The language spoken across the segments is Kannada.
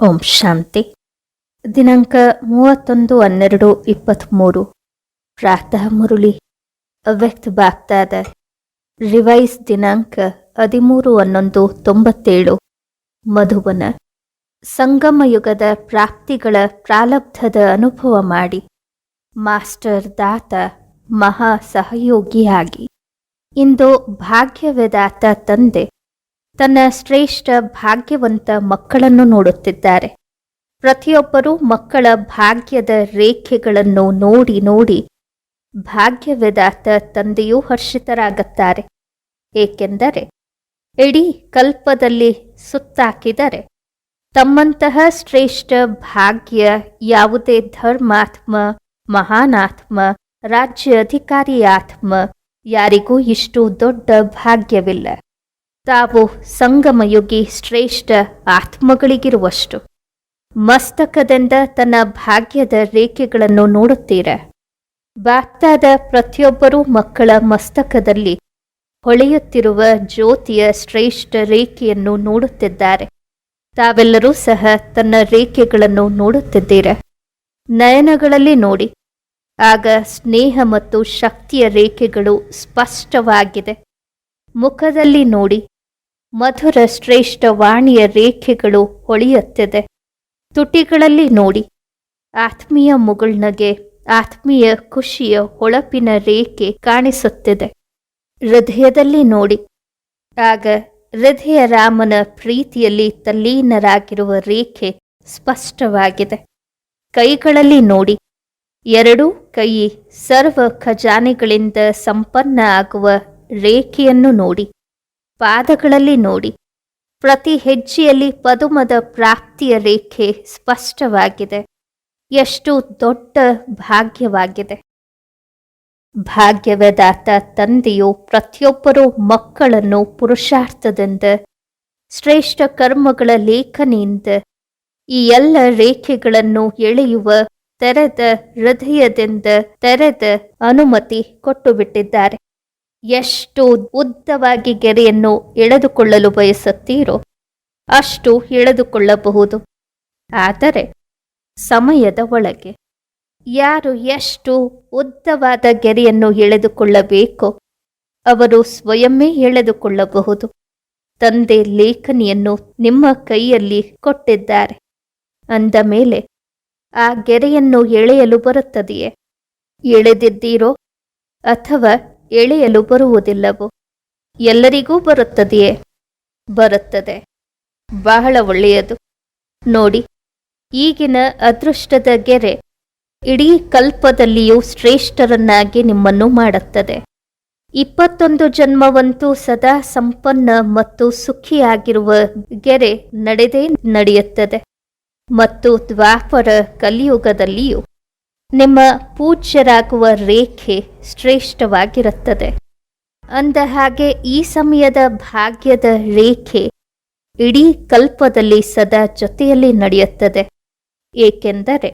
ಓಂ ಶಾಂತಿ. ದಿನಾಂಕ ಮೂವತ್ತೊಂದು ಹನ್ನೆರಡು ಇಪ್ಪತ್ತ್ಮೂರು. ಪ್ರಾತಃ ಮುರುಳಿ. ಅವ್ಯಕ್ತ ಬಾಗ್ದಾದ ರಿವೈಸ್ ದಿನಾಂಕ ಹದಿಮೂರು ಹನ್ನೊಂದು ತೊಂಬತ್ತೇಳು. ಮಧುಬನ ಸಂಗಮ ಯುಗದ ಪ್ರಾಪ್ತಿಗಳ ಪ್ರಾಲಬ್ಧದ ಅನುಭವ ಮಾಡಿ. ಮಾಸ್ಟರ್ ದಾತ ಮಹಾ ಸಹಯೋಗಿಯಾಗಿ. ಇಂದು ಭಾಗ್ಯವೆದಾತ ತಂದೆ. ತನ್ನ ಶ್ರೇಷ್ಠ ಭಾಗ್ಯವಂತ ಮಕ್ಕಳನ್ನು ನೋಡುತ್ತಿದ್ದಾರೆ. ಪ್ರತಿಯೊಬ್ಬರೂ ಮಕ್ಕಳ ಭಾಗ್ಯದ ರೇಖೆಗಳನ್ನು ನೋಡಿ ನೋಡಿ ಭಾಗ್ಯವೇದಾತ ತಂದೆಯೂ ಹರ್ಷಿತರಾಗುತ್ತಾರೆ. ಏಕೆಂದರೆ ಇಡೀ ಕಲ್ಪದಲ್ಲಿ ಸುತ್ತಾಕಿದರೆ ತಮ್ಮಂತಹ ಶ್ರೇಷ್ಠ ಭಾಗ್ಯ ಯಾವುದೇ ಧರ್ಮಾತ್ಮ, ಮಹಾನಾತ್ಮ ರಾಜ್ಯ ಅಧಿಕಾರಿಯಾತ್ಮ ಯಾರಿಗೂ ಇಷ್ಟು ದೊಡ್ಡ ಭಾಗ್ಯವಿಲ್ಲ. ತಾವು ಸಂಗಮಯುಗಿ ಶ್ರೇಷ್ಠ ಆತ್ಮಗಳಿಗಿರುವಷ್ಟು. ಮಸ್ತಕದಿಂದ ತನ್ನ ಭಾಗ್ಯದ ರೇಖೆಗಳನ್ನು ನೋಡುತ್ತೀರ. ಬಾಗ್ದಾದ ಪ್ರತಿಯೊಬ್ಬರೂ ಮಕ್ಕಳ ಮಸ್ತಕದಲ್ಲಿ ಹೊಳೆಯುತ್ತಿರುವ ಜ್ಯೋತಿಯ ಶ್ರೇಷ್ಠ ರೇಖೆಯನ್ನು ನೋಡುತ್ತಿದ್ದಾರೆ. ತಾವೆಲ್ಲರೂ ಸಹ ತನ್ನ ರೇಖೆಗಳನ್ನು ನೋಡುತ್ತಿದ್ದೀರ. ನಯನಗಳಲ್ಲಿ ನೋಡಿ. ಆಗ ಸ್ನೇಹ ಮತ್ತು ಶಕ್ತಿಯ ರೇಖೆಗಳು ಸ್ಪಷ್ಟವಾಗಿದೆ. ಮುಖದಲ್ಲಿ ನೋಡಿ. ಮಧುರ ಶ್ರೇಷ್ಠ ವಾಣಿಯ ರೇಖೆಗಳು ಹೊಳೆಯುತ್ತಿದೆ. ತುಟಿಗಳಲ್ಲಿ ನೋಡಿ. ಆತ್ಮೀಯ ಮುಗುಳ್ನಗೆ, ಆತ್ಮೀಯ ಖುಷಿಯ ಹೊಳಪಿನ ರೇಖೆ ಕಾಣಿಸುತ್ತಿದೆ. ಹೃದಯದಲ್ಲಿ ನೋಡಿ. ಆಗ ಹೃದಯ ರಾಮನ ಪ್ರೀತಿಯಲ್ಲಿ ತಲ್ಲೀನರಾಗಿರುವ ರೇಖೆ ಸ್ಪಷ್ಟವಾಗಿದೆ. ಕೈಗಳಲ್ಲಿ ನೋಡಿ. ಎರಡೂ ಕೈ ಸರ್ವ ಖಜಾನೆಗಳಿಂದ ಸಂಪನ್ನ ಆಗುವ ರೇಖೆಯನ್ನು ನೋಡಿ. ಪಾದಗಳಲ್ಲಿ ನೋಡಿ. ಪ್ರತಿ ಹೆಜ್ಜೆಯಲ್ಲಿ ಪದುಮದ ಪ್ರಾಪ್ತಿಯ ರೇಖೆ ಸ್ಪಷ್ಟವಾಗಿದೆ. ಎಷ್ಟು ದೊಡ್ಡ ಭಾಗ್ಯವಾಗಿದೆ. ಭಾಗ್ಯವೇದಾತ ತಂದೆಯು ಪ್ರತಿಯೊಬ್ಬರೂ ಮಕ್ಕಳನ್ನು ಪುರುಷಾರ್ಥದಿಂದ, ಶ್ರೇಷ್ಠ ಕರ್ಮಗಳ ಲೇಖನೆಯಿಂದ, ಈ ಎಲ್ಲ ರೇಖೆಗಳನ್ನು ಎಳೆಯುವ ತೆರೆದ ಹೃದಯದಿಂದ ತೆರೆದ ಅನುಮತಿ ಕೊಟ್ಟು ಬಿಟ್ಟಿದ್ದಾರೆ ಎಷ್ಟು ಉದ್ದವಾಗಿ ಗೆರೆಯನ್ನು ಎಳೆದುಕೊಳ್ಳಲು ಬಯಸುತ್ತೀರೋ ಅಷ್ಟು ಎಳೆದುಕೊಳ್ಳಬಹುದು. ಆದರೆ ಸಮಯದ ಒಳಗೆ ಯಾರು ಎಷ್ಟು ಉದ್ದವಾದ ಗೆರೆಯನ್ನು ಎಳೆದುಕೊಳ್ಳಬೇಕೋ ಅವರು ಸ್ವಯಂವೇ ಎಳೆದುಕೊಳ್ಳಬಹುದು. ತಂದೆ ಲೇಖನಿಯನ್ನು ನಿಮ್ಮ ಕೈಯಲ್ಲಿ ಕೊಟ್ಟಿದ್ದಾರೆ. ಅಂದ ಮೇಲೆ, ಆ ಗೆರೆಯನ್ನು ಎಳೆಯಲು ಬರುತ್ತದೆಯೇ? ಎಳೆದಿದ್ದೀರೋ ಅಥವಾ ಎಳೆಯಲು ಬರುವುದಿಲ್ಲವು? ಎಲ್ಲರಿಗೂ ಬರುತ್ತದೆಯೇ? ಬರುತ್ತದೆ. ಬಹಳ ಒಳ್ಳೆಯದು. ನೋಡಿ, ಈಗಿನ ಅದೃಷ್ಟದ ಗೆರೆ ಇಡೀ ಕಲ್ಪದಲ್ಲಿಯೂ ಶ್ರೇಷ್ಠರನ್ನಾಗಿ ನಿಮ್ಮನ್ನು ಮಾಡುತ್ತದೆ. ಇಪ್ಪತ್ತೊಂದು ಜನ್ಮವಂತೂ ಸದಾ ಸಂಪನ್ನ ಮತ್ತು ಸುಖಿಯಾಗಿರುವ ಗೆರೆ ನಡೆದೇ ನಡೆಯುತ್ತದೆ. ಮತ್ತು ದ್ವಾಪರ ಕಲಿಯುಗದಲ್ಲಿಯೂ ನಿಮ್ಮ ಪೂಜ್ಯರಾಗುವ ರೇಖೆ ಶ್ರೇಷ್ಠವಾಗಿರುತ್ತದೆ. ಅಂದ ಹಾಗೆ ಈ ಸಮಯದ ಭಾಗ್ಯದ ರೇಖೆ ಇಡೀ ಕಲ್ಪದಲ್ಲಿ ಸದಾ ಜೊತೆಯಲ್ಲಿ ನಡೆಯುತ್ತದೆ. ಏಕೆಂದರೆ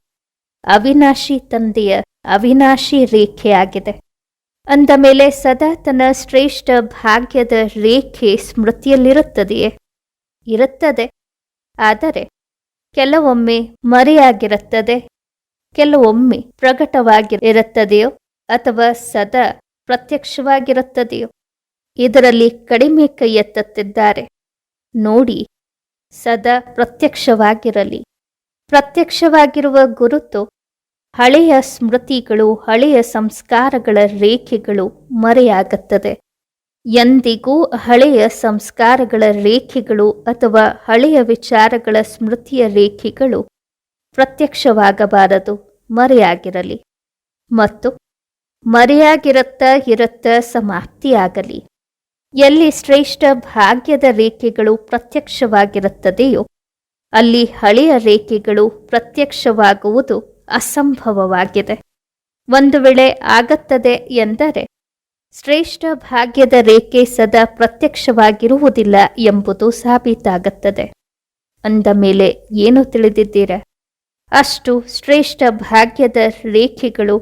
ಅವಿನಾಶಿ ತಂದೆಯ ಅವಿನಾಶಿ ರೇಖೆಯಾಗಿದೆ. ಅಂದ ಮೇಲೆ ಸದಾ ತನ್ನ ಶ್ರೇಷ್ಠ ಭಾಗ್ಯದ ರೇಖೆ ಸ್ಮೃತಿಯಲ್ಲಿರುತ್ತದೆಯೇ? ಇರುತ್ತದೆ. ಆದರೆ ಕೆಲವೊಮ್ಮೆ ಮರೆಯಾಗಿರುತ್ತದೆ. ಕೆಲವೊಮ್ಮೆ ಪ್ರಕಟವಾಗಿ ಇರುತ್ತದೆಯೋ ಅಥವಾ ಸದಾ ಪ್ರತ್ಯಕ್ಷವಾಗಿರುತ್ತದೆಯೋ, ಇದರಲ್ಲಿ ಕಡಿಮೆ ಕೈ ನೋಡಿ, ಸದಾ ಪ್ರತ್ಯಕ್ಷವಾಗಿರಲಿ. ಪ್ರತ್ಯಕ್ಷವಾಗಿರುವ ಗುರುತು, ಹಳೆಯ ಸ್ಮೃತಿಗಳು, ಹಳೆಯ ಸಂಸ್ಕಾರಗಳ ರೇಖೆಗಳು ಮರೆಯಾಗುತ್ತದೆ. ಎಂದಿಗೂ ಹಳೆಯ ಸಂಸ್ಕಾರಗಳ ರೇಖೆಗಳು ಅಥವಾ ಹಳೆಯ ವಿಚಾರಗಳ ಸ್ಮೃತಿಯ ರೇಖೆಗಳು ಪ್ರತ್ಯಕ್ಷವಾಗಬಾರದು. ಮರೆಯಾಗಿರಲಿ ಮತ್ತು ಮರೆಯಾಗಿರುತ್ತಾ ಇರುತ್ತಾ ಸಮಾಪ್ತಿಯಾಗಲಿ. ಎಲ್ಲಿ ಶ್ರೇಷ್ಠ ಭಾಗ್ಯದ ರೇಖೆಗಳು ಪ್ರತ್ಯಕ್ಷವಾಗಿರುತ್ತದೆಯೋ, ಅಲ್ಲಿ ಹಳೆಯ ರೇಖೆಗಳು ಪ್ರತ್ಯಕ್ಷವಾಗುವುದು ಅಸಂಭವವಾಗಿದೆ. ಒಂದು ವೇಳೆ ಆಗುತ್ತದೆ ಎಂದರೆ, ಶ್ರೇಷ್ಠ ಭಾಗ್ಯದ ರೇಖೆ ಸದಾ ಪ್ರತ್ಯಕ್ಷವಾಗಿರುವುದಿಲ್ಲ ಎಂಬುದು ಸಾಬೀತಾಗುತ್ತದೆ. ಅಂದ ಮೇಲೆ, ಏನು ತಿಳಿದಿದ್ದೀರ? ಅಷ್ಟು ಶ್ರೇಷ್ಠ ಭಾಗ್ಯದ ರೇಖೆಗಳು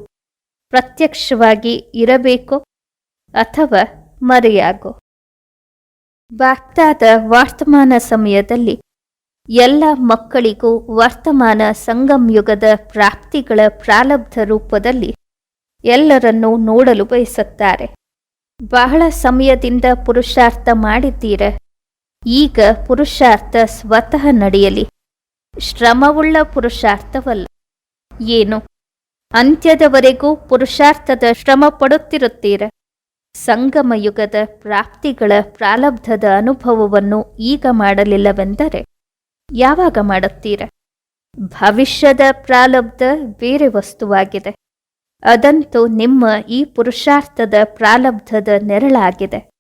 ಪ್ರತ್ಯಕ್ಷವಾಗಿ ಇರಬೇಕೋ ಅಥವಾ ಮರೆಯಾಗೋ? ಬಾಗ್ದಾದ ವರ್ತಮಾನ ಸಮಯದಲ್ಲಿ ಎಲ್ಲ ಮಕ್ಕಳಿಗೂ ವರ್ತಮಾನ ಸಂಗಮಯುಗದ ಪ್ರಾಪ್ತಿಗಳ ಪ್ರಾರಬ್ಧ ರೂಪದಲ್ಲಿ ಎಲ್ಲರನ್ನೂ ನೋಡಲು ಬಯಸುತ್ತಾರೆ. ಬಹಳ ಸಮಯದಿಂದ ಪುರುಷಾರ್ಥ ಮಾಡಿದ್ದೀರ. ಈಗ ಪುರುಷಾರ್ಥ ಸ್ವತಃ ನಡೆಯಲಿ. ಶ್ರಮವುಳ್ಳ ಪುರುಷಾರ್ಥವಲ್ಲ. ಏನು? ಅಂತ್ಯದವರೆಗೂ ಪುರುಷಾರ್ಥದ ಶ್ರಮ ಪಡುತ್ತಿರುತ್ತೀರ? ಸಂಗಮ ಯುಗದ ಪ್ರಾಪ್ತಿಗಳ ಪ್ರಾಲಬ್ಧದ ಅನುಭವವನ್ನು ಈಗ ಮಾಡಲಿಲ್ಲವೆಂದರೆ ಯಾವಾಗ ಮಾಡುತ್ತೀರ? ಭವಿಷ್ಯದ ಪ್ರಾಲಬ್ಧ ಬೇರೆ ವಸ್ತುವಾಗಿದೆ. ಅದಂತೂ ನಿಮ್ಮ ಈ ಪುರುಷಾರ್ಥದ ಪ್ರಾಲಬ್ಧದ ನೆರಳಾಗಿದೆ.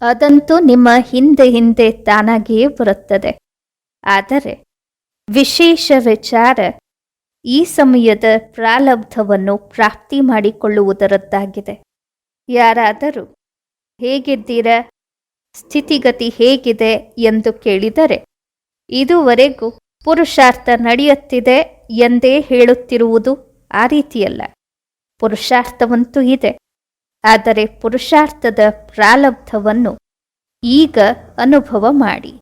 ಅದಂತೂ ನಿಮ್ಮ ಹಿಂದೆ ಹಿಂದೆ ತಾನಾಗಿಯೇ ಬರುತ್ತದೆ. ಆದರೆ ವಿಶೇಷ ವಿಚಾರ. ಈ ಸಮಯದ ಪ್ರಾಲಬ್ಧವನ್ನು ಪ್ರಾಪ್ತಿ ಮಾಡಿಕೊಳ್ಳುವುದರದ್ದಾಗಿದೆ. ಯಾರಾದರೂ, ಹೇಗಿದ್ದೀರ? ಸ್ಥಿತಿಗತಿ ಹೇಗಿದೆ? ಎಂದು ಕೇಳಿದರೆ, ಇದುವರೆಗೂ ಪುರುಷಾರ್ಥ ನಡೆಯುತ್ತಿದೆ ಎಂದೇ ಹೇಳುತ್ತಿರುವುದು ಆ ರೀತಿಯಲ್ಲ. ಪುರುಷಾರ್ಥವಂತೂ ಇದೆ. ಆದರೆ ಪುರುಷಾರ್ಥದ ಪ್ರಾಲಬ್ಧವನ್ನು ಈಗ ಅನುಭವ ಮಾಡಿ.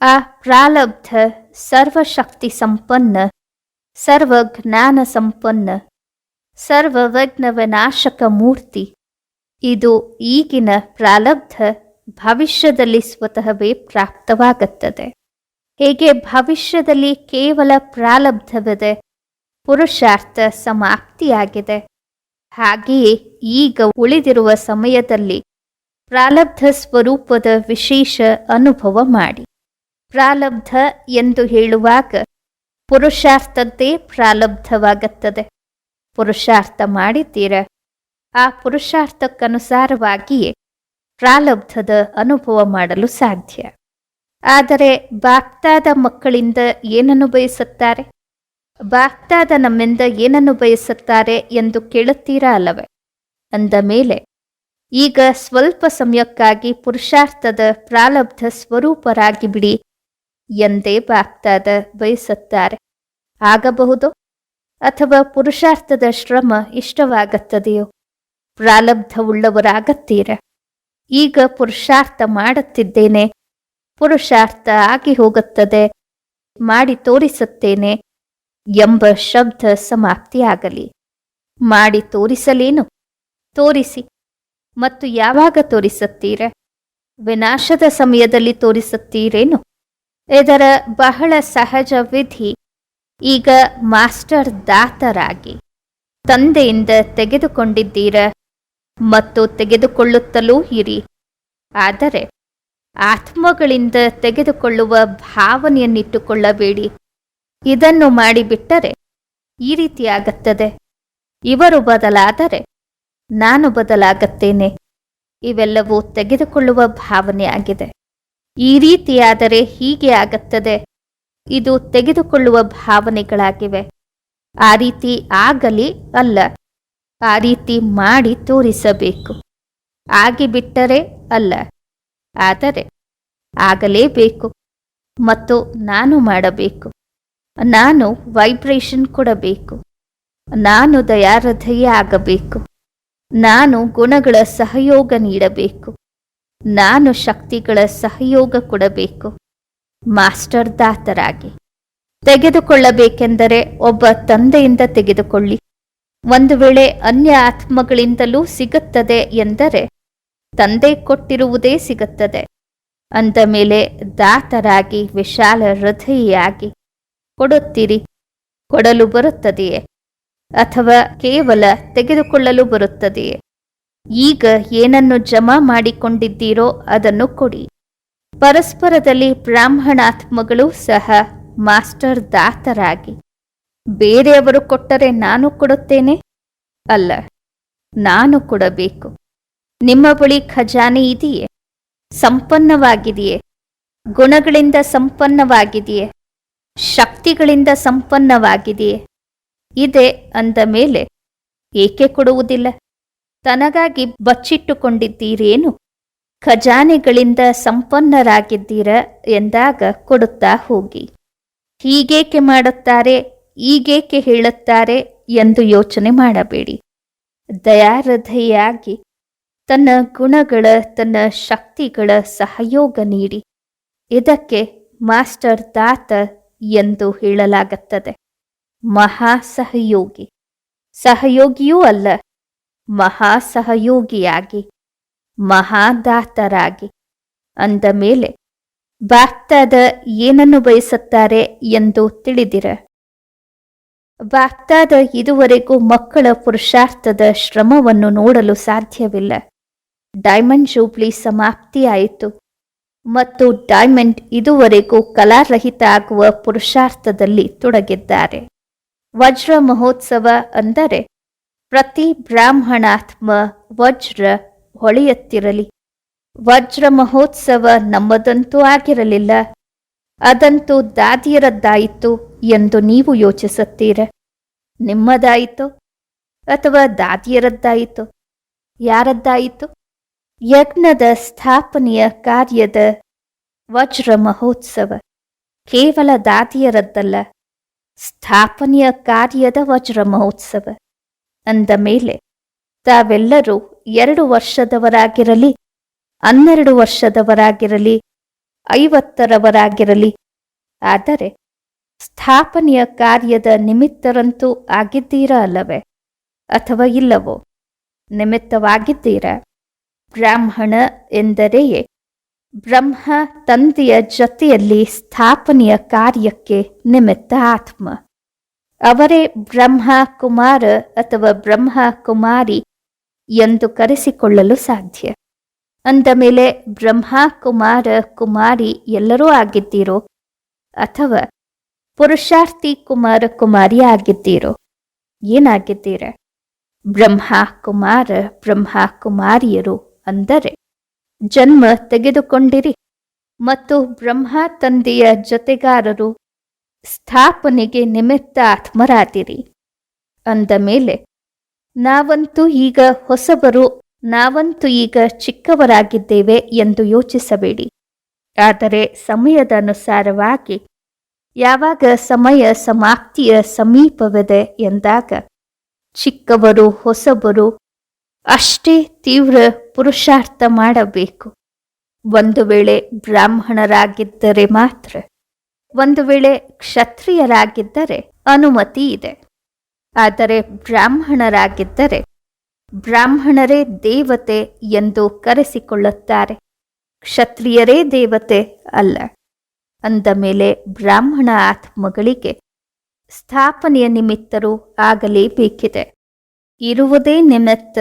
ಆ ಪ್ರಾರಬ್ಧ ಸರ್ವಶಕ್ತಿ ಸಂಪನ್ನ ಸರ್ವಜ್ಞಾನ ಸಂಪನ್ನ ಸರ್ವವಜ್ಞ ವಿನಾಶಕ ಮೂರ್ತಿ ಇದು ಈಗಿನ ಪ್ರಾಲಬ್ಧ ಭವಿಷ್ಯದಲ್ಲಿ ಸ್ವತಃವೇ ಪ್ರಾಪ್ತವಾಗುತ್ತದೆ. ಹೇಗೆ ಭವಿಷ್ಯದಲ್ಲಿ ಕೇವಲ ಪ್ರಾರಬ್ಧವಿದೆ ಪುರುಷಾರ್ಥ ಸಮಾಪ್ತಿಯಾಗಿದೆ. ಹಾಗೆಯೇ ಈಗ ಉಳಿದಿರುವ ಸಮಯದಲ್ಲಿ ಪ್ರಾಲಬ್ಧ ಸ್ವರೂಪದ ವಿಶೇಷ ಅನುಭವ ಮಾಡಿ. ಪ್ರಾರಬ್ಧ ಎಂದು ಹೇಳುವಾಗ ಪುರುಷಾರ್ಥದ್ದೇ ಪ್ರಾಲಬ್ಧವಾಗುತ್ತದೆ. ಪುರುಷಾರ್ಥ ಮಾಡಿದ್ದೀರ? ಆ ಪುರುಷಾರ್ಥಕ್ಕನುಸಾರವಾಗಿಯೇ ಪ್ರಾಲಬ್ಧದ ಅನುಭವ ಮಾಡಲು ಸಾಧ್ಯ. ಆದರೆ ಬಾಕ್ತಾದ ಮಕ್ಕಳಿಂದ ಏನನ್ನು ಬಯಸುತ್ತಾರೆ ಬಾಕ್ತಾದ ನಮ್ಮಿಂದ ಏನನ್ನು ಬಯಸುತ್ತಾರೆ ಎಂದು ಕೇಳುತ್ತೀರಾ ಅಲ್ಲವೇ? ಅಂದ ಮೇಲೆ, ಈಗ ಸ್ವಲ್ಪ ಸಮಯಕ್ಕಾಗಿ ಪುರುಷಾರ್ಥದ ಪ್ರಾಲಬ್ಧ ಸ್ವರೂಪರಾಗಿ ಬಿಡಿ ಎಂದೇ ಬಾಗ್ದಾದ ಬಯಸುತ್ತಾರೆ. ಆಗಬಹುದು? ಅಥವಾ ಪುರುಷಾರ್ಥದ ಶ್ರಮ ಇಷ್ಟವಾಗುತ್ತದೆಯೋ? ಪ್ರಾಲಬ್ಧವುಳ್ಳವರಾಗತ್ತೀರ? ಈಗ ಪುರುಷಾರ್ಥ ಮಾಡುತ್ತಿದ್ದೇನೆ. ಪುರುಷಾರ್ಥ ಆಗಿ ಹೋಗುತ್ತದೆ. ಮಾಡಿ ತೋರಿಸುತ್ತೇನೆ ಎಂಬ ಶಬ್ದ ಸಮಾಪ್ತಿಯಾಗಲಿ. ಮಾಡಿ ತೋರಿಸಲೇನು? ತೋರಿಸಿ. ಮತ್ತು ಯಾವಾಗ ತೋರಿಸುತ್ತೀರ? ವಿನಾಶದ ಸಮಯದಲ್ಲಿ ತೋರಿಸುತ್ತೀರೇನು? ಇದರ ಬಹಳ ಸಹಜ ವಿಧಿ, ಈಗ ಮಾಸ್ಟರ್ ದಾತರಾಗಿ ತಂದೆಯಿಂದ ತೆಗೆದುಕೊಂಡಿದ್ದೀರ ಮತ್ತು ತೆಗೆದುಕೊಳ್ಳುತ್ತಲೂ ಇರಿ. ಆದರೆ ಆತ್ಮಗಳಿಂದ ತೆಗೆದುಕೊಳ್ಳುವ ಭಾವನೆಯನ್ನಿಟ್ಟುಕೊಳ್ಳಬೇಡಿ. ಇದನ್ನು ಮಾಡಿಬಿಟ್ಟರೆ ಈ ರೀತಿಯಾಗುತ್ತದೆ ಇವರು ಬದಲಾದರೆ ನಾನು ಬದಲಾಗುತ್ತೇನೆ. ಇವೆಲ್ಲವೂ ತೆಗೆದುಕೊಳ್ಳುವ ಭಾವನೆಯಾಗಿದೆ. ಈ ರೀತಿಯಾದರೆ ಹೀಗೆ ಆಗುತ್ತದೆ. ಇದು ತೆಗೆದುಕೊಳ್ಳುವ ಭಾವನೆಗಳಾಗಿವೆ. ಆ ರೀತಿ ಆಗಲಿ ಅಲ್ಲ. ಆ ರೀತಿ ಮಾಡಿ ತೋರಿಸಬೇಕು. ಆಗಿಬಿಟ್ಟರೆ ಅಲ್ಲ. ಆದರೆ ಆಗಲೇಬೇಕು. ಮತ್ತು ನಾನು ಮಾಡಬೇಕು. ನಾನು ವೈಬ್ರೇಷನ್ ಕೊಡಬೇಕು. ನಾನು ದಯಾರಥೆಯೇ ಆಗಬೇಕು ನಾನು ಗುಣಗಳ ಸಹಯೋಗ ನೀಡಬೇಕು. ನಾನು ಶಕ್ತಿಗಳ ಸಹಯೋಗ ಕೊಡಬೇಕು. ಮಾಸ್ಟರ್ ದಾತರಾಗಿ. ತೆಗೆದುಕೊಳ್ಳಬೇಕೆಂದರೆ ಒಬ್ಬ ತಂದೆಯಿಂದ ತೆಗೆದುಕೊಳ್ಳಿ. ಒಂದು ವೇಳೆ ಅನ್ಯ ಆತ್ಮಗಳಿಂದಲೂ ಸಿಗುತ್ತದೆ ಎಂದರೆ ತಂದೆ ಕೊಟ್ಟಿರುವುದೇ ಸಿಗುತ್ತದೆ. ಅಂದ ಮೇಲೆ ದಾತರಾಗಿ ವಿಶಾಲ ಹೃದಯಿಯಾಗಿ, ಕೊಡುತ್ತೀರಿ, ಕೊಡಲು ಬರುತ್ತದೆಯೇ? ಅಥವಾ ಕೇವಲ ತೆಗೆದುಕೊಳ್ಳಲು ಬರುತ್ತದೆಯೇ? ಈಗ ಏನನ್ನು ಜಮಾ ಮಾಡಿಕೊಂಡಿದ್ದೀರೋ ಅದನ್ನು ಕೊಡಿ. ಪರಸ್ಪರದಲ್ಲಿ ಬ್ರಾಹ್ಮಣಾತ್ಮಗಳು ಸಹ ಮಾಸ್ಟರ್ ದಾತರಾಗಿ. ಬೇರೆಯವರು ಕೊಟ್ಟರೆ ನಾನು ಕೊಡುತ್ತೇನೆ? ಅಲ್ಲ, ನಾನು ಕೊಡಬೇಕು. ನಿಮ್ಮ ಬಳಿ ಖಜಾನೆ ಇದೆಯೇ? ಸಂಪನ್ನವಾಗಿದೆಯೇ? ಗುಣಗಳಿಂದ ಸಂಪನ್ನವಾಗಿದೆಯೇ? ಶಕ್ತಿಗಳಿಂದ ಸಂಪನ್ನವಾಗಿದೆಯೇ? ಇದೆ ಅಂದ ಮೇಲೆ, ಏಕೆ ಕೊಡುವುದಿಲ್ಲ? ತನಗಾಗಿ ಬಚ್ಚಿಟ್ಟುಕೊಂಡಿದ್ದೀರೇನು? ಖಜಾನೆಗಳಿಂದ ಸಂಪನ್ನರಾಗಿದ್ದೀರ ಎಂದಾಗ ಕೊಡುತ್ತಾ ಹೋಗಿ. ಹೀಗೇಕೆ ಮಾಡುತ್ತಾರೆ ಈಗೇಕೆ ಹೇಳುತ್ತಾರೆ ಎಂದು ಯೋಚನೆ ಮಾಡಬೇಡಿ. ದಯಾರಧೆಯಾಗಿ ತನ್ನ ಗುಣಗಳ, ತನ್ನ ಶಕ್ತಿಗಳ ಸಹಯೋಗ ನೀಡಿ. ಇದಕ್ಕೆ ಮಾಸ್ಟರ್ ದಾತ ಎಂದು ಹೇಳಲಾಗುತ್ತದೆ. ಮಹಾ ಸಹಯೋಗಿ ಸಹಯೋಗಿಯೂ ಅಲ್ಲ. ಮಹಾ ಸಹಯೋಗಿಯಾಗಿ ಮಹಾದಾತರಾಗಿ. ಅಂದ ಮೇಲೆ ಬಾಕ್ತಾದ ಏನನ್ನು ಬಯಸುತ್ತಾರೆ ಎಂದು ತಿಳಿದಿರ. ಬಾಕ್ತಾದ ಇದುವರೆಗೂ ಮಕ್ಕಳ ಪುರುಷಾರ್ಥದ ಶ್ರಮವನ್ನು ನೋಡಲು ಸಾಧ್ಯವಿಲ್ಲ. ಡೈಮಂಡ್ ಜೂಬ್ಲಿ ಸಮಾಪ್ತಿಯಾಯಿತು. ಮತ್ತು ಡೈಮಂಡ್ ಇದುವರೆಗೂ ಕಲಾರಹಿತ ಆಗುವ ಪುರುಷಾರ್ಥದಲ್ಲಿ ತೊಡಗಿದ್ದಾರೆ. ವಜ್ರ ಮಹೋತ್ಸವ ಅಂದರೆ ಪ್ರತಿ ಬ್ರಾಹ್ಮಣಾತ್ಮ ವಜ್ರ ಹೊಳೆಯುತ್ತಿರಲಿ. ವಜ್ರ ಮಹೋತ್ಸವ ನಮ್ಮದಂತೂ ಆಗಿರಲಿಲ್ಲ. ಅದಂತೂ ದಾದಿಯರದ್ದಾಯಿತು ಎಂದು ನೀವು ಯೋಚಿಸುತ್ತೀರ. ನಿಮ್ಮದಾಯಿತು ಅಥವಾ ದಾದಿಯರದ್ದಾಯಿತು? ಯಾರದ್ದಾಯಿತು? ಯಜ್ಞದ ಸ್ಥಾಪನೆಯ ಕಾರ್ಯದ ವಜ್ರ ಮಹೋತ್ಸವ ಕೇವಲ ದಾದಿಯರದ್ದಲ್ಲ. ಸ್ಥಾಪನೆಯ ಕಾರ್ಯದ ವಜ್ರ ಮಹೋತ್ಸವ. ಅಂದ ಮೇಲೆ ತಾವೆಲ್ಲರೂ ಎರಡು ವರ್ಷದವರಾಗಿರಲಿ, ಹನ್ನೆರಡು ವರ್ಷದವರಾಗಿರಲಿ, ಐವತ್ತರವರಾಗಿರಲಿ. ಆದರೆ ಸ್ಥಾಪನೆಯ ಕಾರ್ಯದ ನಿಮಿತ್ತರಂತೂ ಆಗಿದ್ದೀರಾ ಅಲ್ಲವೇ? ಅಥವಾ ಇಲ್ಲವೋ? ನಿಮಿತ್ತವಾಗಿದ್ದೀರಾ? ಬ್ರಾಹ್ಮಣ ಎಂದರೆಯೇ, ಬ್ರಹ್ಮ ತಂದೆಯ ಜೊತೆಯಲ್ಲಿ ಸ್ಥಾಪನೆಯ ಕಾರ್ಯಕ್ಕೆ ನಿಮಿತ್ತ ಆತ್ಮ. ಅವರೇ ಬ್ರಹ್ಮ ಕುಮಾರ ಅಥವಾ ಬ್ರಹ್ಮ ಕುಮಾರಿ ಎಂದು ಕರೆಸಿಕೊಳ್ಳಲು ಸಾಧ್ಯ. ಅಂದ ಮೇಲೆ ಬ್ರಹ್ಮ ಕುಮಾರ ಕುಮಾರಿ ಎಲ್ಲರೂ ಆಗಿದ್ದೀರೋ? ಅಥವಾ ಪುರುಷಾರ್ಥಿ ಕುಮಾರ ಕುಮಾರಿ ಆಗಿದ್ದೀರೋ? ಏನಾಗಿದ್ದೀರ? ಬ್ರಹ್ಮ ಕುಮಾರ ಬ್ರಹ್ಮ ಕುಮಾರಿಯರು ಅಂದರೆ ಜನ್ಮ ತೆಗೆದುಕೊಂಡಿರಿ. ಮತ್ತು ಬ್ರಹ್ಮ ತಂದೆಯ ಜೊತೆಗಾರರು ಸ್ಥಾಪನೆಗೆ ನಿಮಿತ್ತ ಆತ್ಮರಾದಿರಿ. ಅಂದ ಮೇಲೆ, ನಾವಂತೂ ಈಗ ಹೊಸಬರು, ನಾವಂತೂ ಈಗ ಚಿಕ್ಕವರಾಗಿದ್ದೇವೆ ಎಂದು ಯೋಚಿಸಬೇಡಿ. ಆದರೆ ಸಮಯದ ಅನುಸಾರವಾಗಿ, ಯಾವಾಗ ಸಮಯ ಸಮಾಪ್ತಿಯ ಸಮೀಪವಿದೆ ಎಂದಾಗ, ಚಿಕ್ಕವರು ಹೊಸಬರು ಅಷ್ಟೇ ತೀವ್ರ ಪುರುಷಾರ್ಥ ಮಾಡಬೇಕು. ಒಂದು ವೇಳೆ ಬ್ರಾಹ್ಮಣರಾಗಿದ್ದರೆ ಮಾತ್ರ. ಒಂದು ವೇಳೆ ಕ್ಷತ್ರಿಯರಾಗಿದ್ದರೆ ಅನುಮತಿ ಇದೆ. ಆದರೆ ಬ್ರಾಹ್ಮಣರಾಗಿದ್ದರೆ ಬ್ರಾಹ್ಮಣರೇ ದೇವತೆ ಎಂದು ಕರೆಸಿಕೊಳ್ಳುತ್ತಾರೆ. ಕ್ಷತ್ರಿಯರೇ ದೇವತೆ ಅಲ್ಲ. ಅಂದ ಮೇಲೆ ಬ್ರಾಹ್ಮಣ ಆತ್ಮಗಳಿಗೆ ಸ್ಥಾಪನೆಯ ನಿಮಿತ್ತರೂ ಆಗಲೇಬೇಕಿದೆ. ಇರುವುದೇ ನಿಮಿತ್ತ.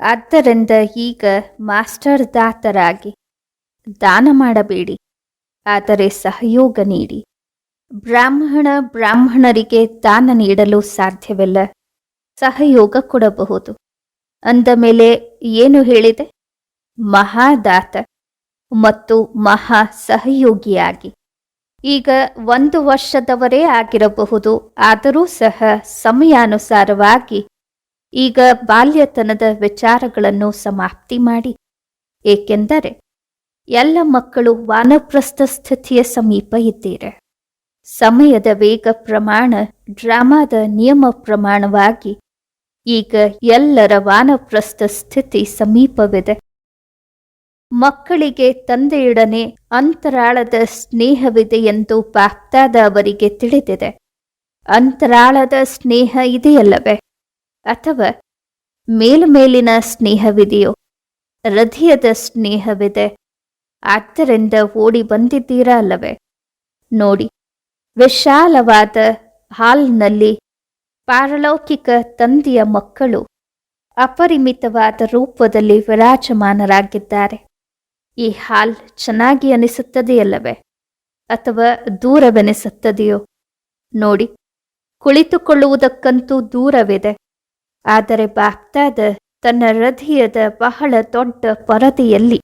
ಆದ್ದರಿಂದ ಈಗ ಮಾಸ್ಟರ್ ದಾತರಾಗಿ ದಾನ ಮಾಡಬೇಡಿ. ಆದರೆ ಸಹಯೋಗ ನೀಡಿ. ಬ್ರಾಹ್ಮಣ ಬ್ರಾಹ್ಮಣರಿಗೆ ದಾನ ನೀಡಲು ಸಾಧ್ಯವಿಲ್ಲ. ಸಹಯೋಗ ಕೊಡಬಹುದು. ಅಂದ ಮೇಲೆ ಏನು ಹೇಳಿದೆ? ಮಹಾದಾತ ಮತ್ತು ಮಹಾ ಸಹಯೋಗಿಯಾಗಿ. ಈಗ ಒಂದು ವರ್ಷದವರೇ ಆಗಿರಬಹುದು, ಆದರೂ ಸಹ ಸಮಯಾನುಸಾರವಾಗಿ ಈಗ ಬಾಲ್ಯತನದ ವಿಚಾರಗಳನ್ನು ಸಮಾಪ್ತಿ ಮಾಡಿ. ಏಕೆಂದರೆ ಎಲ್ಲ ಮಕ್ಕಳು ವಾನಪ್ರಸ್ಥ ಸ್ಥಿತಿಯ ಸಮೀಪ ಇದ್ದೀರ. ಸಮಯದ ವೇಗ ಪ್ರಮಾಣ, ಡ್ರಾಮಾದ ನಿಯಮ ಪ್ರಮಾಣವಾಗಿ ಈಗ ಎಲ್ಲರ ವಾನಪ್ರಸ್ಥ ಸ್ಥಿತಿ ಸಮೀಪವಿದೆ. ಮಕ್ಕಳಿಗೆ ತಂದೆಯೊಡನೆ ಅಂತರಾಳದ ಸ್ನೇಹವಿದೆ ಎಂದು ಬಾಪ್ತಾದ ಅವರಿಗೆ ತಿಳಿದಿದೆ. ಅಂತರಾಳದ ಸ್ನೇಹ ಇದೆಯಲ್ಲವೇ? ಅಥವಾ ಮೇಲ್ಮೇಲಿನ ಸ್ನೇಹವಿದೆಯೋ? ಹೃದಯದ ಸ್ನೇಹವಿದೆ. ಆದ್ದರಿಂದ ಓಡಿ ಬಂದಿದ್ದೀರಾ ಅಲ್ಲವೇ? ನೋಡಿ, ವಿಶಾಲವಾದ ಹಾಲ್ನಲ್ಲಿ ಪಾರಲೌಕಿಕ ತಂದೆಯ ಮಕ್ಕಳು ಅಪರಿಮಿತವಾದ ರೂಪದಲ್ಲಿ ವಿರಾಜಮಾನರಾಗಿದ್ದಾರೆ. ಈ ಹಾಲ್ ಚೆನ್ನಾಗಿ ಅನಿಸುತ್ತದೆಯಲ್ಲವೇ? ಅಥವಾ ದೂರವೆನಿಸುತ್ತದೆಯೋ? ನೋಡಿ, ಕುಳಿತುಕೊಳ್ಳುವುದಕ್ಕಂತೂ ದೂರವಿದೆ. ಆದರೆ ಬಾಪ್ತಾದ ತನ್ನ ಹೃದಯದ ಬಹಳ ದೊಡ್ಡ ಪರದೆಯಲ್ಲಿ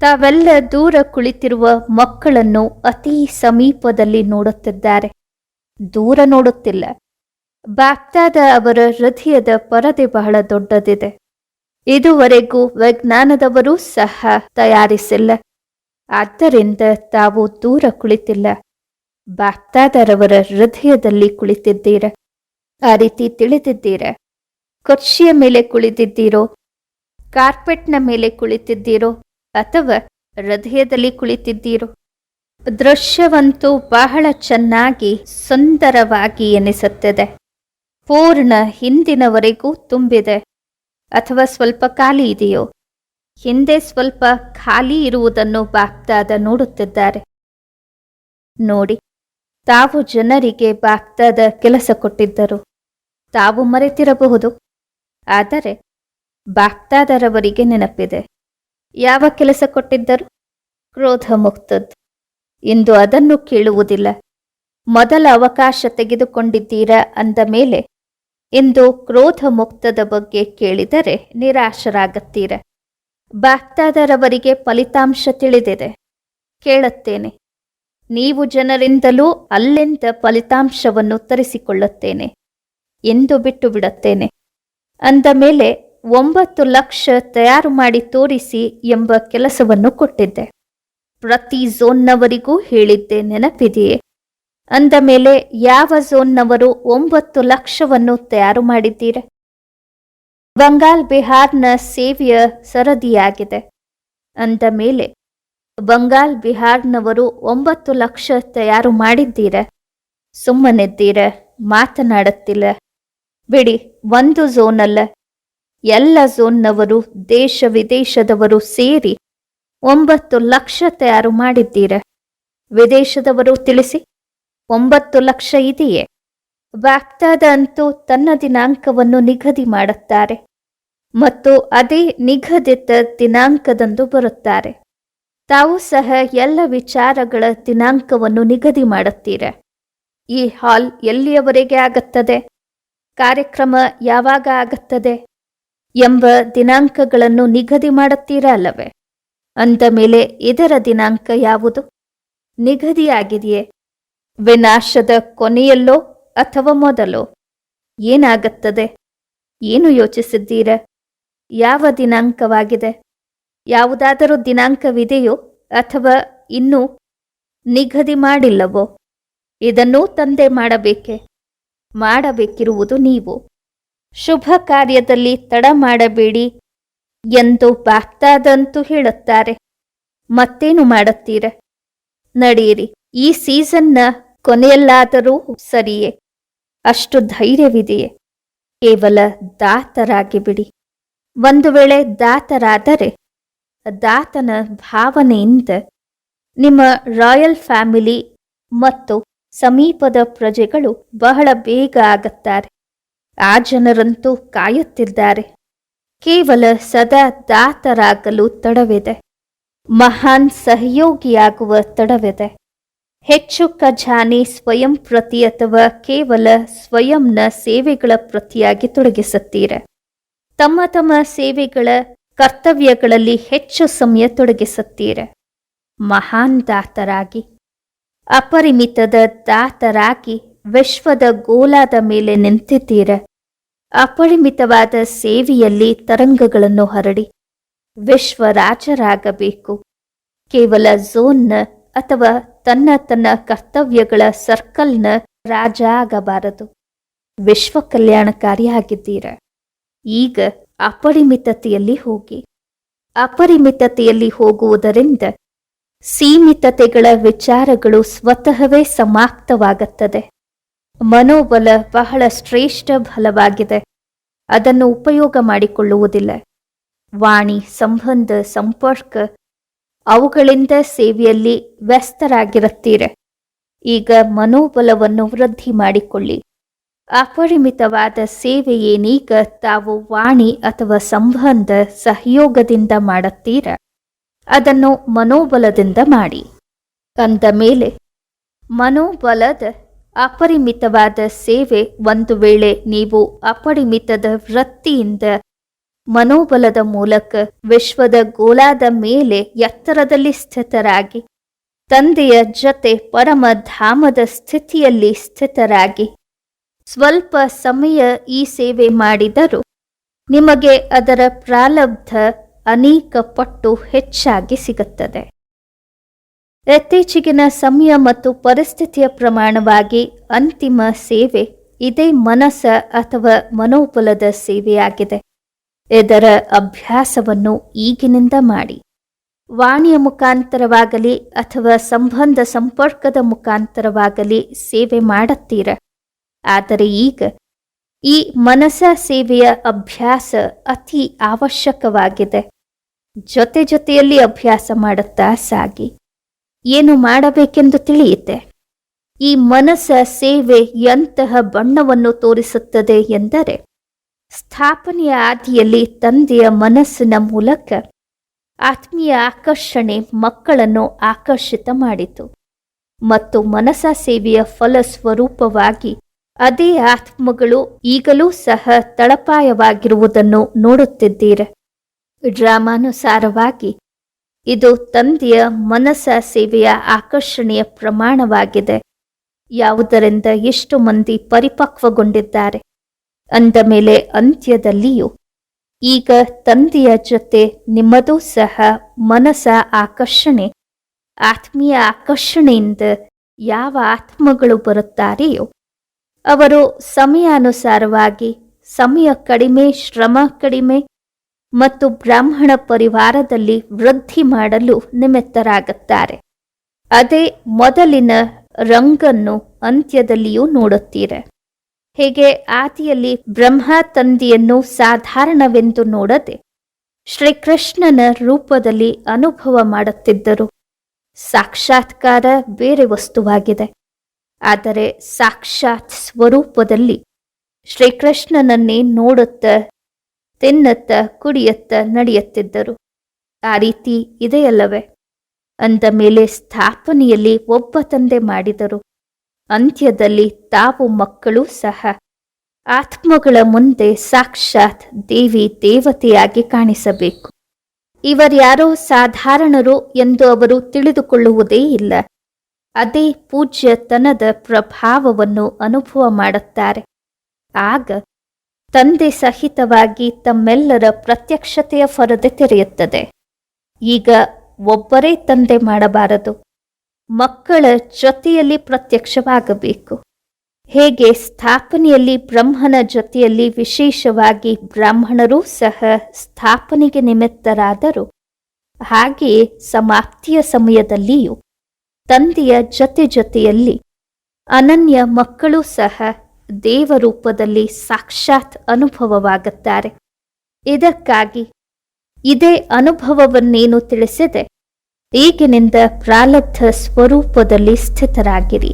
ತಾವೆಲ್ಲ ದೂರ ಕುಳಿತಿರುವ ಮಕ್ಕಳನ್ನು ಅತಿ ಸಮೀಪದಲ್ಲಿ ನೋಡುತ್ತಿದ್ದಾರೆ. ದೂರ ನೋಡುತ್ತಿಲ್ಲ. ಬಾಗ್ದಾದ ಅವರ ಹೃದಯದ ಪರದೆ ಬಹಳ ದೊಡ್ಡದಿದೆ. ಇದುವರೆಗೂ ವಿಜ್ಞಾನದವರೂ ಸಹ ತಯಾರಿಸಿಲ್ಲ. ಆದ್ದರಿಂದ ತಾವು ದೂರ ಕುಳಿತಿಲ್ಲ. ಬಾಗ್ದಾದರವರ ಹೃದಯದಲ್ಲಿ ಕುಳಿತಿದ್ದೀರ? ಆ ರೀತಿ ತಿಳಿದಿದ್ದೀರ? ಕುರ್ಚಿಯ ಮೇಲೆ ಕುಳಿತಿದ್ದೀರೋ? ಕಾರ್ಪೆಟ್ನ ಮೇಲೆ ಕುಳಿತಿದ್ದೀರೋ? ಅಥವಾ ಹೃದಯದಲ್ಲಿ ಕುಳಿತಿದ್ದೀರೋ? ದೃಶ್ಯವಂತೂ ಬಹಳ ಚೆನ್ನಾಗಿ ಸುಂದರವಾಗಿ ಎನಿಸುತ್ತದೆ. ಪೂರ್ಣ ಹಿಂದಿನವರೆಗೂ ತುಂಬಿದೆ. ಅಥವಾ ಸ್ವಲ್ಪ ಖಾಲಿ ಇದೆಯೋ? ಹಿಂದೆ ಸ್ವಲ್ಪ ಖಾಲಿ ಇರುವುದನ್ನು ಬಾಗ್ದಾದ ನೋಡುತ್ತಿದ್ದಾರೆ. ನೋಡಿ, ತಾವು ಜನರಿಗೆ ಬಾಗ್ದಾದ ಕೆಲಸ ಕೊಟ್ಟಿದ್ದರು. ತಾವು ಮರೆತಿರಬಹುದು. ಆದರೆ ಬಾಗ್ದಾದರವರಿಗೆ ನೆನಪಿದೆ. ಯಾವ ಕೆಲಸ ಕೊಟ್ಟಿದ್ದರು? ಕ್ರೋಧ ಮುಕ್ತದ್ ಇಂದು ಅದನ್ನು ಕೇಳುವುದಿಲ್ಲ. ಮೊದಲ ಅವಕಾಶ ತೆಗೆದುಕೊಂಡಿದ್ದೀರಾ ಅಂದ ಮೇಲೆ, ಇಂದು ಕ್ರೋಧ ಮುಕ್ತದ ಬಗ್ಗೆ ಕೇಳಿದರೆ ನಿರಾಶರಾಗುತ್ತೀರ? ಬಾಕ್ತಾದರವರಿಗೆ ಫಲಿತಾಂಶ ತಿಳಿದಿದೆ. ಕೇಳುತ್ತೇನೆ. ನೀವು ಜನರಿಂದಲೂ ಅಲ್ಲಿಂದ ಫಲಿತಾಂಶವನ್ನು ತರಿಸಿಕೊಳ್ಳುತ್ತೇನೆ. ಎಂದು ಬಿಟ್ಟು ಬಿಡುತ್ತೇನೆ ಅಂದ ಮೇಲೆ ಒಂಬತ್ತು ಲಕ್ಷ ತಯಾರು ಮಾಡಿ ತೋರಿಸಿ ಎಂಬ ಕೆಲಸವನ್ನು ಕೊಟ್ಟಿದ್ದೆ. ಪ್ರತಿ ಝೋನ್ನವರಿಗೂ ಹೇಳಿದ್ದೆ ನೆನಪಿದೆಯೇ? ಅಂದ ಮೇಲೆ, ಯಾವ ಝೋನ್ನವರು ಒಂಬತ್ತು ಲಕ್ಷವನ್ನು ತಯಾರು ಮಾಡಿದ್ದೀರ? ಬಂಗಾಲ್ ಬಿಹಾರ್ನ ಸೇವೆಯ ಸರದಿಯಾಗಿದೆ. ಅಂದ ಮೇಲೆ, ಬಂಗಾಲ್ ಬಿಹಾರ್ನವರು ಒಂಬತ್ತು ಲಕ್ಷ ತಯಾರು ಮಾಡಿದ್ದೀರ? ಸುಮ್ಮನಿದ್ದೀರ, ಮಾತನಾಡುತ್ತಿಲ್ಲ. ಬಿಡಿ, ಒಂದು ಝೋನಲ್ಲ ಎಲ್ಲ ಝೋನ್ನವರು ದೇಶ ವಿದೇಶದವರು ಸೇರಿ ಒಂಬತ್ತು ಲಕ್ಷ ತಯಾರು ಮಾಡಿದ್ದೀರ. ವಿದೇಶದವರು ತಿಳಿಸಿ, ಒಂಬತ್ತು ಲಕ್ಷ ಇದೆಯೇ? ವ್ಯಾಪ್ತಾದ ಅಂತೂ ತನ್ನ ದಿನಾಂಕವನ್ನು ನಿಗದಿ ಮಾಡುತ್ತಾರೆ ಮತ್ತು ಅದೇ ನಿಗದಿತ ದಿನಾಂಕದಂದು ಬರುತ್ತಾರೆ. ತಾವು ಸಹ ಎಲ್ಲ ವಿಚಾರಗಳ ದಿನಾಂಕವನ್ನು ನಿಗದಿ ಮಾಡುತ್ತೀರ? ಈ ಹಾಲ್ ಎಲ್ಲಿಯವರೆಗೆ ಆಗುತ್ತದೆ? ಕಾರ್ಯಕ್ರಮ ಯಾವಾಗ ಆಗುತ್ತದೆ? ಎಂಬ ದಿನಾಂಕಗಳನ್ನು ನಿಗದಿ ಮಾಡುತ್ತೀರಾ ಅಲ್ಲವೇ ಅಂದ ಮೇಲೆ ಇದರ ದಿನಾಂಕ ಯಾವುದು? ನಿಗದಿಯಾಗಿದೆಯೇ? ವಿನಾಶದ ಕೊನೆಯಲ್ಲೋ ಅಥವಾ ಮೊದಲೋ? ಏನಾಗುತ್ತದೆ? ಏನು ಯೋಚಿಸಿದ್ದೀರ? ಯಾವ ದಿನಾಂಕವಾಗಿದೆ? ಯಾವುದಾದರೂ ದಿನಾಂಕವಿದೆಯೋ ಅಥವಾ ಇನ್ನೂ ನಿಗದಿ ಮಾಡಿಲ್ಲವೋ? ಇದನ್ನೂ ತಂದೆ ಮಾಡಬೇಕೆ? ಮಾಡಬೇಕಿರುವುದು ನೀವು. ಶುಭ ಕಾರ್ಯದಲ್ಲಿ ತಡ ಮಾಡಬೇಡಿ ಎಂದು ಬಾಗ್ದಾದಂತೂ ಹೇಳುತ್ತಾರೆ. ಮತ್ತೇನು ಮಾಡುತ್ತೀರ? ನಡೆಯಿರಿ. ಈ ಸೀಸನ್ನ ಕೊನೆಯಲ್ಲಾದರೂ ಸರಿಯೇ. ಅಷ್ಟು ಧೈರ್ಯವಿದೆಯೇ? ಕೇವಲ ದಾತರಾಗಿ ಬಿಡಿ ಒಂದು ವೇಳೆ ದಾತರಾದರೆ, ದಾತನ ಭಾವನೆಯಿಂದ ನಿಮ್ಮ ರಾಯಲ್ ಫ್ಯಾಮಿಲಿ ಮತ್ತು ಸಮೀಪದ ಪ್ರಜೆಗಳು ಬಹಳ ಬೇಗ ಆಗುತ್ತಾರೆ. ಆ ಜನರಂತೂ ಕಾಯುತ್ತಿದ್ದಾರೆ. ಕೇವಲ ಸದಾ ದಾತರಾಗಲು ತಡವಿದೆ. ಮಹಾನ್ ಸಹಯೋಗಿಯಾಗುವ ತಡವಿದೆ. ಹೆಚ್ಚು ಖಜಾನೆ ಸ್ವಯಂ ಪ್ರತಿ ಅಥವಾ ಕೇವಲ ಸ್ವಯಂನ ಸೇವೆಗಳ ಪ್ರತಿಯಾಗಿ ತೊಡಗಿಸುತ್ತೀರ. ತಮ್ಮ ತಮ್ಮ ಸೇವೆಗಳ ಕರ್ತವ್ಯಗಳಲ್ಲಿ ಹೆಚ್ಚು ಸಮಯ ತೊಡಗಿಸುತ್ತೀರ. ಮಹಾನ್ ದಾತರಾಗಿ, ಅಪರಿಮಿತದ ದಾತರಾಗಿ ವಿಶ್ವದ ಗೋಲಾದ ಮೇಲೆ ನಿಂತಿದ್ದೀರ. ಅಪರಿಮಿತವಾದ ಸೇವೆಯಲ್ಲಿ ತರಂಗಗಳನ್ನು ಹರಡಿ ವಿಶ್ವರಾಜರಾಗಬೇಕು. ಕೇವಲ ಝೋನ್ನ ಅಥವಾ ತನ್ನ ತನ್ನ ಕರ್ತವ್ಯಗಳ ಸರ್ಕಲ್ನ ರಾಜ ಆಗಬಾರದು. ವಿಶ್ವ ಕಲ್ಯಾಣಕಾರಿಯಾಗಿದ್ದೀರ ಈಗ ಅಪರಿಮಿತತೆಯಲ್ಲಿ ಹೋಗಿ. ಅಪರಿಮಿತತೆಯಲ್ಲಿ ಹೋಗುವುದರಿಂದ ಸೀಮಿತತೆಗಳ ವಿಚಾರಗಳು ಸ್ವತಃವೇ ಸಮಾಪ್ತವಾಗುತ್ತದೆ. ಮನೋಬಲ ಬಹಳ ಶ್ರೇಷ್ಠ ಬಲವಾಗಿದೆ ಅದನ್ನು ಉಪಯೋಗ ಮಾಡಿಕೊಳ್ಳುವುದಿಲ್ಲ. ವಾಣಿ, ಸಂಬಂಧ, ಸಂಪರ್ಕ, ಅವುಗಳಿಂದ ಸೇವೆಯಲ್ಲಿ ವ್ಯಸ್ತರಾಗಿರುತ್ತೀರ. ಈಗ ಮನೋಬಲವನ್ನು ವೃದ್ಧಿ ಮಾಡಿಕೊಳ್ಳಿ. ಅಪರಿಮಿತವಾದ ಸೇವೆಯೇನೀಗ ತಾವು ವಾಣಿ ಅಥವಾ ಸಂಬಂಧ ಸಹಯೋಗದಿಂದ ಮಾಡುತ್ತೀರ? ಅದನ್ನು ಮನೋಬಲದಿಂದ ಮಾಡಿ. ಅಂದ ಮೇಲೆ, ಮನೋಬಲದ ಅಪರಿಮಿತವಾದ ಸೇವೆ ಒಂದು ವೇಳೆ ನೀವು ಅಪರಿಮಿತದ ವೃತ್ತಿಯಿಂದ ಮನೋಬಲದ ಮೂಲಕ ವಿಶ್ವದ ಗೋಲಾದ ಮೇಲೆ ಎತ್ತರದಲ್ಲಿ ಸ್ಥಿತರಾಗಿ, ತಂದೆಯ ಜೊತೆ ಪರಮಧಾಮದ ಸ್ಥಿತಿಯಲ್ಲಿ ಸ್ಥಿತರಾಗಿ, ಸ್ವಲ್ಪ ಸಮಯ ಈ ಸೇವೆ ಮಾಡಿದರೂ ನಿಮಗೆ ಅದರ ಪ್ರಾಲಬ್ಧ ಅನೇಕ ಪಟ್ಟು ಹೆಚ್ಚಾಗಿ ಸಿಗುತ್ತದೆ. ಇತ್ತೀಚೆಗಿನ ಸಮಯ ಮತ್ತು ಪರಿಸ್ಥಿತಿಯ ಪ್ರಮಾಣವಾಗಿ ಅಂತಿಮ ಸೇವೆ ಇದೇ ಮನಸ್ಸ ಅಥವಾ ಮನೋಬಲದ ಸೇವೆಯಾಗಿದೆ. ಇದರ ಅಭ್ಯಾಸವನ್ನು ಈಗಿನಿಂದ ಮಾಡಿ. ವಾಣಿಯ ಮುಖಾಂತರವಾಗಲಿ ಅಥವಾ ಸಂಬಂಧ ಸಂಪರ್ಕದ ಮುಖಾಂತರವಾಗಲಿ ಸೇವೆ ಮಾಡುತ್ತೀರ. ಆದರೆ ಈಗ ಈ ಮನಸ ಸೇವೆಯ ಅಭ್ಯಾಸ ಅತಿ ಅವಶ್ಯಕವಾಗಿದೆ. ಜೊತೆ ಜೊತೆಯಲ್ಲಿ ಅಭ್ಯಾಸ ಮಾಡುತ್ತಾ ಸಾಗಿ. ಏನು ಮಾಡಬೇಕೆಂದು ತಿಳಿಯುತ್ತೆ? ಈ ಮನಸ್ಸ ಸೇವೆ ಎಂತಹ ಬಣ್ಣವನ್ನು ತೋರಿಸುತ್ತದೆ ಎಂದರೆ, ಸ್ಥಾಪನೆಯ ಆದಿಯಲ್ಲಿ ತಂದೆಯ ಮನಸ್ಸಿನ ಮೂಲಕ ಆತ್ಮೀಯ ಆಕರ್ಷಣೆ ಮಕ್ಕಳನ್ನು ಆಕರ್ಷಿತ ಮಾಡಿತು. ಮತ್ತು ಮನಸ ಸೇವೆಯ ಫಲಸ್ವರೂಪವಾಗಿ ಅದೇ ಆತ್ಮಗಳು ಈಗಲೂ ಸಹ ತಳಪಾಯವಾಗಿರುವುದನ್ನು ನೋಡುತ್ತಿದ್ದೀರ. ಡ್ರಾಮಾನುಸಾರವಾಗಿ ಇದು ತಂದೆಯ ಮನಸ ಸೇವೆಯ ಆಕರ್ಷಣೆಯ ಪ್ರಮಾಣವಾಗಿದೆ. ಯಾವುದರಿಂದ ಎಷ್ಟು ಮಂದಿ ಪರಿಪಕ್ವಗೊಂಡಿದ್ದಾರೆ? ಅಂದ ಮೇಲೆ ಅಂತ್ಯದಲ್ಲಿಯೂ, ಈಗ ತಂದೆಯ ಜೊತೆ ನಿಮ್ಮದೂ ಸಹ ಮನಸ ಆಕರ್ಷಣೆ, ಆತ್ಮೀಯ ಆಕರ್ಷಣೆಯಿಂದ ಯಾವ ಆತ್ಮಗಳು ಬರುತ್ತಾರೆಯೋ, ಅವರು ಸಮಯಾನುಸಾರವಾಗಿ ಸಮಯ ಕಡಿಮೆ, ಶ್ರಮ ಕಡಿಮೆ ಮತ್ತು ಬ್ರಾಹ್ಮಣ ಪರಿವಾರದಲ್ಲಿ ವೃದ್ಧಿ ಮಾಡಲು ನಿಮಿತ್ತರಾಗುತ್ತಾರೆ. ಅದೇ ಮೊದಲಿನ ರಂಗನ್ನು ಅಂತ್ಯದಲ್ಲಿಯೂ ನೋಡುತ್ತೀರ. ಹೇಗೆ ಆದಿಯಲ್ಲಿ ಬ್ರಹ್ಮ ತಂದಿಯನ್ನು ಸಾಧಾರಣವೆಂದು ನೋಡದೆ ಶ್ರೀಕೃಷ್ಣನ ರೂಪದಲ್ಲಿ ಅನುಭವ ಮಾಡುತ್ತಿದ್ದರು. ಸಾಕ್ಷಾತ್ಕಾರ ಬೇರೆ ವಸ್ತುವಾಗಿದೆ. ಆದರೆ ಸಾಕ್ಷಾತ್ ಸ್ವರೂಪದಲ್ಲಿ ಶ್ರೀಕೃಷ್ಣನನ್ನೇ ನೋಡುತ್ತ ತಿನ್ನತ್ತ, ಕುಡಿಯತ್ತ, ನಡೆಯುತ್ತಿದ್ದರು. ಆ ರೀತಿ ಇದೆಯಲ್ಲವೇ? ಅಂದ ಮೇಲೆ ಸ್ಥಾಪನೆಯಲ್ಲಿ ಒಬ್ಬ ತಂದೆ ಮಾಡಿದರು. ಅಂತ್ಯದಲ್ಲಿ ತಾವು ಮಕ್ಕಳು ಸಹ. ಆತ್ಮಗಳ ಮುಂದೆ ಸಾಕ್ಷಾತ್ ದೇವಿ ದೇವತೆಯಾಗಿ ಕಾಣಿಸಬೇಕು. ಇವರ್ಯಾರೋ ಸಾಧಾರಣರು ಎಂದು ಅವರು ತಿಳಿದುಕೊಳ್ಳುವುದೇ ಇಲ್ಲ. ಅದೇ ಪೂಜ್ಯತನದ ಪ್ರಭಾವವನ್ನು ಅನುಭವ ಮಾಡುತ್ತಾರೆ. ಆಗ ತಂದೆ ಸಹಿತವಾಗಿ ತಮ್ಮೆಲ್ಲರ ಪ್ರತ್ಯಕ್ಷತೆಯ ಪರದೆ ತೆರೆಯುತ್ತದೆ. ಈಗ ಒಬ್ಬರೇ ತಂದೆ ಮಾಡಬಾರದು. ಮಕ್ಕಳ ಜೊತೆಯಲ್ಲಿ ಪ್ರತ್ಯಕ್ಷವಾಗಬೇಕು. ಹೇಗೆ ಸ್ಥಾಪನೆಯಲ್ಲಿ ಬ್ರಹ್ಮನ ಜೊತೆಯಲ್ಲಿ ವಿಶೇಷವಾಗಿ ಬ್ರಾಹ್ಮಣರೂ ಸಹ ಸ್ಥಾಪನೆಗೆ ನಿಮಿತ್ತರಾದರು. ಹಾಗೆಯೇ ಸಮಾಪ್ತಿಯ ಸಮಯದಲ್ಲಿಯೂ ತಂದೆಯ ಜೊತೆ ಜೊತೆಯಲ್ಲಿ ಅನನ್ಯ ಮಕ್ಕಳೂ ಸಹ ದೇವರೂಪದಲ್ಲಿ ಸಾಕ್ಷಾತ್ ಅನುಭವವಾಗುತ್ತಾರೆ. ಇದಕ್ಕಾಗಿ ಇದೇ ಅನುಭವವನ್ನೇನು ತಿಳಿಸಿದೆ ಈಗಿನಿಂದ ಪ್ರಾಲಬ್ಧ ಸ್ವರೂಪದಲ್ಲಿ ಸ್ಥಿತರಾಗಿರಿ.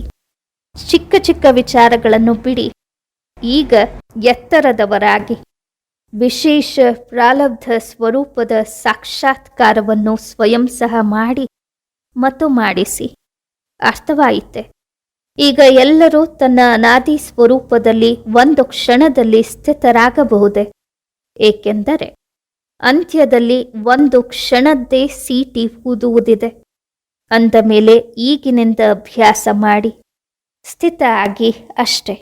ಚಿಕ್ಕ ಚಿಕ್ಕ ವಿಚಾರಗಳನ್ನು ಬಿಡಿ. ಈಗ ಎತ್ತರದವರಾಗಿ ವಿಶೇಷ ಪ್ರಾಲಬ್ಧ ಸ್ವರೂಪದ ಸಾಕ್ಷಾತ್ಕಾರವನ್ನು ಸ್ವಯಂ ಸಹ ಮಾಡಿ ಮತ್ತು ಮಾಡಿಸಿ. ಅರ್ಥವಾಯಿತೆ. ಈಗ ಎಲ್ಲರೂ ತನ್ನ ಅನಾದಿ ಸ್ವರೂಪದಲ್ಲಿ ಒಂದು ಕ್ಷಣದಲ್ಲಿ ಸ್ಥಿತರಾಗಬಹುದೇ? ಏಕೆಂದರೆ ಅಂತ್ಯದಲ್ಲಿ ಒಂದು ಕ್ಷಣದ್ದೇ ಸೀಟಿ ಊದುವುದಿದೆ. ಅಂದ ಮೇಲೆ ಈಗಿನಿಂದ ಅಭ್ಯಾಸ ಮಾಡಿ, ಸ್ಥಿತ ಆಗಿ ಅಷ್ಟೆ.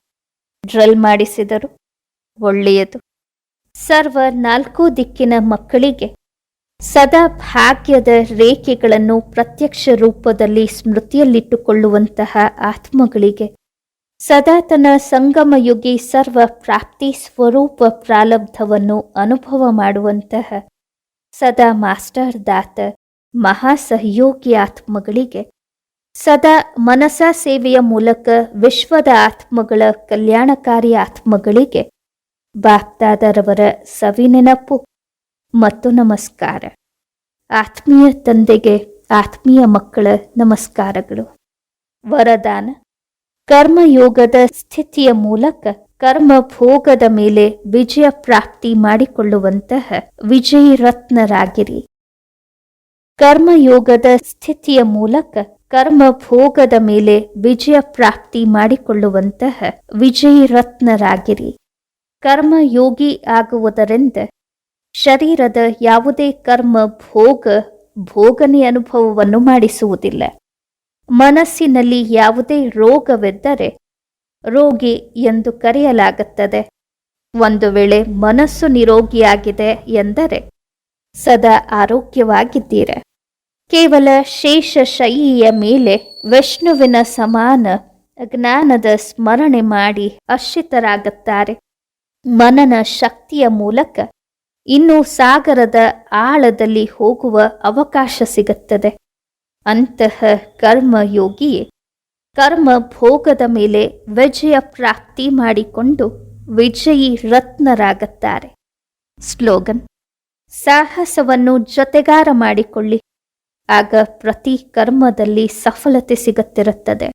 ಡ್ರಲ್ ಮಾಡಿಸಿದರು, ಒಳ್ಳೆಯದು. ಸರ್ವ ನಾಲ್ಕು ದಿಕ್ಕಿನ ಮಕ್ಕಳಿಗೆ ಸದಾ ಭಾಗ್ಯದ ರೇಖೆಗಳನ್ನು ಪ್ರತ್ಯಕ್ಷ ರೂಪದಲ್ಲಿ ಸ್ಮೃತಿಯಲ್ಲಿಟ್ಟುಕೊಳ್ಳುವಂತಹ ಆತ್ಮಗಳಿಗೆ ಸದಾ ತನ್ನ ಸಂಗಮಯುಗಿ ಸರ್ವ ಪ್ರಾಪ್ತಿ ಸ್ವರೂಪ ಪ್ರಾಲಬ್ಧವನ್ನು ಅನುಭವ ಮಾಡುವಂತಹ ಸದಾ ಮಾಸ್ಟರ್ ದಾತ ಮಹಾಸಹಯೋಗಿ ಆತ್ಮಗಳಿಗೆ ಸದಾ ಮನಸ ಸೇವೆಯ ಮೂಲಕ ವಿಶ್ವದ ಆತ್ಮಗಳ ಕಲ್ಯಾಣಕಾರಿ ಆತ್ಮಗಳಿಗೆ ಬಾಪ್ತಾದರವರ ಸವಿನೆನಪು ಮತ್ತು ನಮಸ್ಕಾರ. ಆತ್ಮೀಯ ತಂದೆಗೆ ಆತ್ಮೀಯ ಮಕ್ಕಳ ನಮಸ್ಕಾರಗಳು. ವರದಾನ. ಕರ್ಮಯೋಗದ ಸ್ಥಿತಿಯ ಮೂಲಕ ಕರ್ಮ ಭೋಗದ ಮೇಲೆ ವಿಜಯ ಪ್ರಾಪ್ತಿ ಮಾಡಿಕೊಳ್ಳುವಂತಹ ವಿಜಯ ರತ್ನರಾಗಿರಿ ಕರ್ಮಯೋಗದ ಸ್ಥಿತಿಯ ಮೂಲಕ ಕರ್ಮ ಭೋಗದ ಮೇಲೆ ವಿಜಯ ಪ್ರಾಪ್ತಿ ಮಾಡಿಕೊಳ್ಳುವಂತಹ ವಿಜಯಿ ರತ್ನರಾಗಿರಿ ಕರ್ಮಯೋಗಿ ಆಗುವುದರಿಂದ ಶರೀರದ ಯಾವುದೇ ಕರ್ಮ ಭೋಗ, ಭೋಗನೆ ಅನುಭವವನ್ನು ಮಾಡಿಸುವುದಿಲ್ಲ. ಮನಸ್ಸಿನಲ್ಲಿ ಯಾವುದೇ ರೋಗವಿದ್ದರೆ ರೋಗಿ ಎಂದು ಕರೆಯಲಾಗುತ್ತದೆ. ಒಂದು ವೇಳೆ ಮನಸ್ಸು ನಿರೋಗಿಯಾಗಿದೆ ಎಂದರೆ ಸದಾ ಆರೋಗ್ಯವಾಗಿದ್ದೀರ? ಕೇವಲ ಶೇಷ ಶೈಯಿಯ ಮೇಲೆ ವಿಷ್ಣುವಿನ ಸಮಾನ ಜ್ಞಾನದ ಸ್ಮರಣೆ ಮಾಡಿ ಅಶ್ರಿತರಾಗುತ್ತಾರೆ ಮನನ ಶಕ್ತಿಯ ಮೂಲಕ ಇನ್ನು ಸಾಗರದ ಆಳದಲ್ಲಿ ಹೋಗುವ ಅವಕಾಶ ಸಿಗುತ್ತದೆ. ಅಂತಹ ಕರ್ಮಯೋಗಿಯೇ, ಕರ್ಮ ಭೋಗದ ಮೇಲೆ ವಿಜಯ ಪ್ರಾಪ್ತಿ ಮಾಡಿಕೊಂಡು ವಿಜಯಿ ರತ್ನರಾಗುತ್ತಾರೆ. ಸ್ಲೋಗನ್, ಸಾಹಸವನ್ನು ಜೊತೆಗಾರ ಮಾಡಿಕೊಳ್ಳಿ. ಆಗ ಪ್ರತಿ ಕರ್ಮದಲ್ಲಿ ಸಫಲತೆ ಸಿಗುತ್ತಿರುತ್ತದೆ.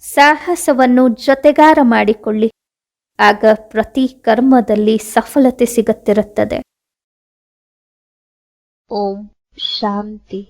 ಸಾಹಸವನ್ನು ಜೊತೆಗಾರ ಮಾಡಿಕೊಳ್ಳಿ. ಆಗ ಪ್ರತಿ ಕರ್ಮದಲ್ಲಿ ಸಫಲತೆ ಸಿಗುತ್ತಿರುತ್ತದೆ. ಓಂ ಶಾಂತಿ.